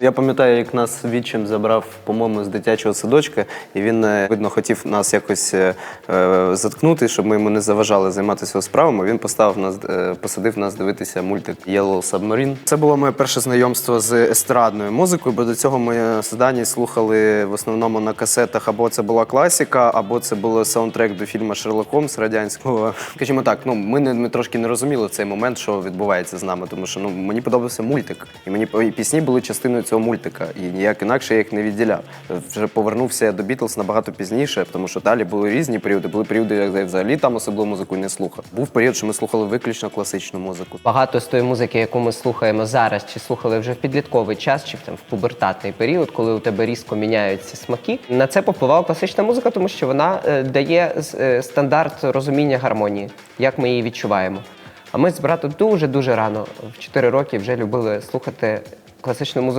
Я пам'ятаю, як нас відчим забрав, по-моєму, з дитячого садочка, і він, е, видно, хотів нас якось е, е, заткнути, щоб ми йому не заважали займатися справами. Він поставив нас, е, посадив нас дивитися мультик Yellow Submarine. Це було моє перше знайомство з естрадною музикою, бо до цього ми з Дані слухали в основному на касетах або це була класіка, або це був саундтрек до фільму Шерлок Холмс радянського. Скажімо так, ну ми, не, ми трошки не розуміли в цей момент, що відбувається з нами, тому що ну мені подобався мультик, і мені і пісні були частиною цього мультика, і ніяк інакше я їх не відділяв. Вже повернувся до Бітлз набагато пізніше, тому що далі були різні періоди. Були періоди, як я взагалі там особливо музику не слухав. Був період, що ми слухали виключно класичну музику. Багато з тої музики, яку ми слухаємо зараз, чи слухали вже в підлітковий час, чи там в пубертатний період, коли у тебе різко міняються смаки. На це повпливала класична музика, тому що вона е, дає е, стандарт розуміння гармонії, як ми її відчуваємо. А ми з братом дуже дуже рано, в 4 роки, вже любили слухати класичну музику